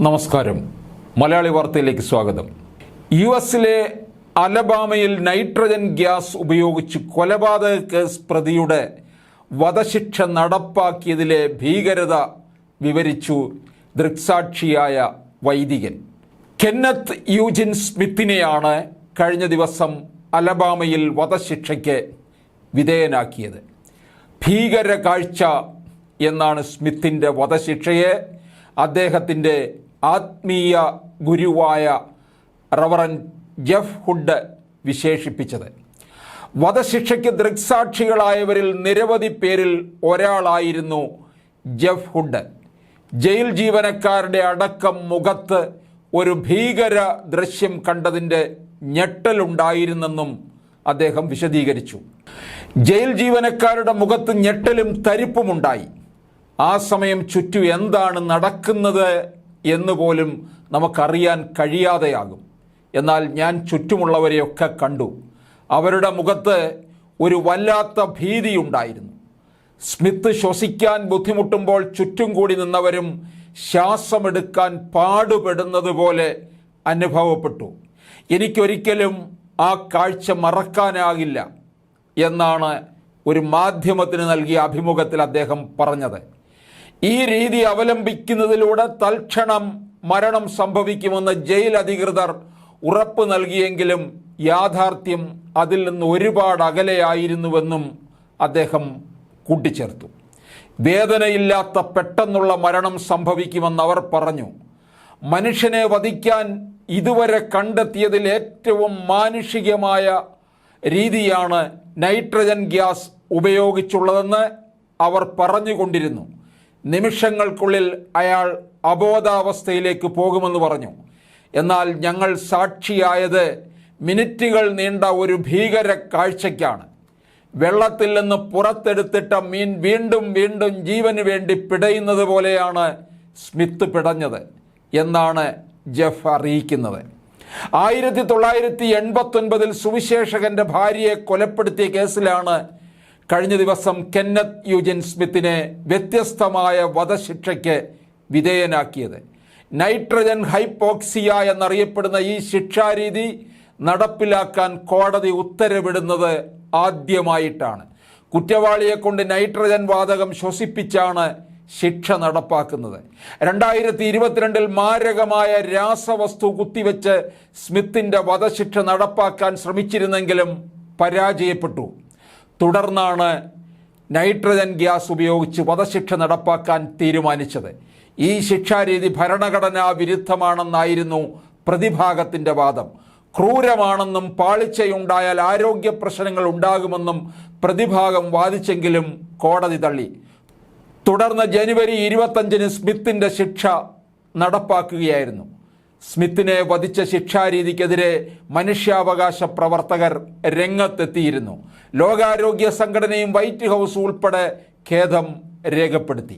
നമസ്കാരം. മലയാളി വാർത്തയിലേക്ക് സ്വാഗതം. യു എസിലെ അലബാമയിൽ നൈട്രജൻ ഗ്യാസ് ഉപയോഗിച്ച് കൊലപാതക കേസ് പ്രതിയുടെ വധശിക്ഷ നടപ്പാക്കിയതിലെ ഭീകരത വിവരിച്ചു ദൃക്സാക്ഷിയായ വൈദികൻ. കെന്നത്ത് യൂജിൻ സ്മിത്തിനെയാണ് കഴിഞ്ഞ ദിവസം അലബാമയിൽ വധശിക്ഷയ്ക്ക് വിധേയനാക്കിയത്. ഭീകര കാഴ്ച എന്നാണ് സ്മിത്തിന്റെ വധശിക്ഷയെ അദ്ദേഹത്തിന്റെ ആത്മീയ ഗുരുവായ റവറൻ ജെഫ് ഹുഡ് വിശേഷിപ്പിച്ചത്. വധശിക്ഷയ്ക്ക് ദൃക്സാക്ഷികളായവരിൽ നിരവധി പേരിൽ ഒരാളായിരുന്നു ജെഫ് ഹുഡ്. ജയിൽ ജീവനക്കാരുടെ അടക്കം മുഖത്ത് ഒരു ഭീകര ദൃശ്യം കണ്ടതിന്റെ ഞെട്ടലുണ്ടായിരുന്നെന്നും അദ്ദേഹം വിശദീകരിച്ചു. ജയിൽ ജീവനക്കാരുടെ മുഖത്ത് ഞെട്ടലും തരിപ്പുമുണ്ടായി. ആ സമയം ചുറ്റും എന്താണ് നടക്കുന്നത് എന്ന് പോലും നമുക്കറിയാൻ കഴിയാതെയാകും. എന്നാൽ ഞാൻ ചുറ്റുമുള്ളവരെയൊക്കെ കണ്ടു. അവരുടെ മുഖത്ത് ഒരു വല്ലാത്ത ഭീതിയുണ്ടായിരുന്നു. സ്മിത്ത് ശ്വസിക്കാൻ ബുദ്ധിമുട്ടുമ്പോൾ ചുറ്റും കൂടി നിന്നവരും ശ്വാസമെടുക്കാൻ പാടുപെടുന്നത് പോലെ അനുഭവപ്പെട്ടു. എനിക്കൊരിക്കലും ആ കാഴ്ച മറക്കാനാകില്ല എന്നാണ് ഒരു മാധ്യമത്തിന് നൽകിയ അഭിമുഖത്തിൽ അദ്ദേഹം പറഞ്ഞത്. ഈ രീതി അവലംബിക്കുന്നതിലൂടെ തൽക്ഷണം മരണം സംഭവിക്കുമെന്ന് ജയിൽ അധികൃതർ ഉറപ്പ് നൽകിയെങ്കിലും യാഥാർത്ഥ്യം അതിൽ നിന്ന് ഒരുപാട് അകലെയായിരുന്നുവെന്നും അദ്ദേഹം കൂട്ടിച്ചേർത്തു. വേദനയില്ലാത്ത പെട്ടെന്നുള്ള മരണം സംഭവിക്കുമെന്ന് അവർ പറഞ്ഞു. മനുഷ്യനെ വധിക്കാൻ ഇതുവരെ കണ്ടെത്തിയതിൽ ഏറ്റവും മാനുഷികമായ രീതിയാണ് നൈട്രജൻ ഗ്യാസ് ഉപയോഗിച്ചുള്ളതെന്ന് അവർ പറഞ്ഞുകൊണ്ടിരുന്നു. നിമിഷങ്ങൾക്കുള്ളിൽ അയാൾ അബോധാവസ്ഥയിലേക്ക് പോകുമെന്ന് പറഞ്ഞു. എന്നാൽ ഞങ്ങൾ സാക്ഷിയായത് മിനിറ്റുകൾ നീണ്ട ഒരു ഭീകര കാഴ്ചയ്ക്കാണ്. വെള്ളത്തിൽ നിന്ന് പുറത്തെടുത്തിട്ട മീൻ വീണ്ടും വീണ്ടും ജീവന് വേണ്ടി പിടയുന്നത് പോലെയാണ് സ്മിത്ത് പിടഞ്ഞത് എന്നാണ് ജെഫ് അറിയിക്കുന്നത്. ആയിരത്തി തൊള്ളായിരത്തി എൺപത്തൊൻപതിൽ സുവിശേഷകന്റെ ഭാര്യയെ കൊലപ്പെടുത്തിയ കേസിലാണ് കഴിഞ്ഞ ദിവസം കെന്നത്ത് യുജിൻ സ്മിത്തിനെ വ്യത്യസ്തമായ വധശിക്ഷയ്ക്ക് വിധേയനാക്കിയത്. നൈട്രജൻ ഹൈപ്പോക്സിയ എന്നറിയപ്പെടുന്ന ഈ ശിക്ഷാരീതി നടപ്പിലാക്കാൻ കോടതി ഉത്തരവിടുന്നത് ആദ്യമായിട്ടാണ്. കുറ്റവാളിയെ കൊണ്ട് നൈട്രജൻ വാതകം ശ്വസിപ്പിച്ചാണ് ശിക്ഷ നടപ്പാക്കുന്നത്. രണ്ടായിരത്തി ഇരുപത്തിരണ്ടിൽ മാരകമായ രാസവസ്തു കുത്തിവെച്ച് സ്മിത്തിന്റെ വധശിക്ഷ നടപ്പാക്കാൻ ശ്രമിച്ചിരുന്നെങ്കിലും പരാജയപ്പെട്ടു. തുടർന്നാണ് നൈട്രജൻ ഗ്യാസ് ഉപയോഗിച്ച് വധശിക്ഷ നടപ്പാക്കാൻ തീരുമാനിച്ചത്. ഈ ശിക്ഷാരീതി ഭരണഘടനാ വിരുദ്ധമാണെന്നായിരുന്നു പ്രതിഭാഗത്തിന്റെ വാദം. ക്രൂരമാണെന്നും പാളിച്ചയുണ്ടായാൽ ആരോഗ്യ പ്രശ്നങ്ങൾ ഉണ്ടാകുമെന്നും പ്രതിഭാഗം വാദിച്ചെങ്കിലും കോടതി തള്ളി. തുടർന്ന് ജനുവരി ഇരുപത്തഞ്ചിന് സ്മിത്തിന്റെ ശിക്ഷ നടപ്പാക്കുകയായിരുന്നു. സ്മിത്തിനെ വധിച്ച ശിക്ഷാരീതിക്കെതിരെ മനുഷ്യാവകാശ പ്രവർത്തകർ രംഗത്തെത്തിയിരുന്നു. ലോകാരോഗ്യ സംഘടനയും വൈറ്റ് ഹൗസ് ഉൾപ്പെടെ ഖേദം രേഖപ്പെടുത്തി.